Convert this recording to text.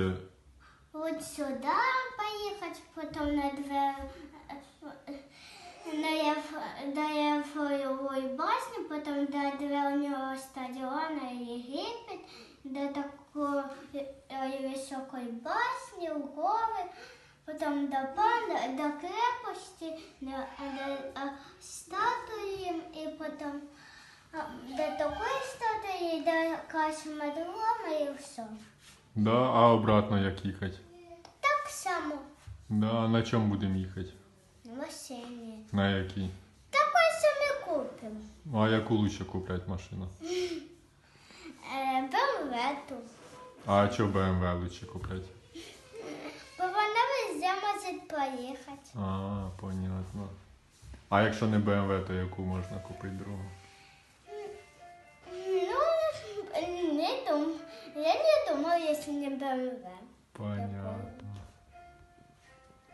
ти. Вот сюда поехать, потом на две... На Еф- до Ефоревой башни, потом до древнего стадиона Египет, до такой э, высокой башни, в горы, потом до панда, до крепости, до, до, а, статуи, и потом а, до такой статуи, до космодрома и все. Да, а обратно як їхати? Так само Да, а на чому будемо їхати? в машині. На якій? Такой самі купимо. А яку лучше купляти машину? Е, Берету. А що BMW лучше купляти? Бо вона везде може поїхати. А, понятно. А якщо не BMW, то яку можна купити другу? машине, думал, если не БМВ. Понятно.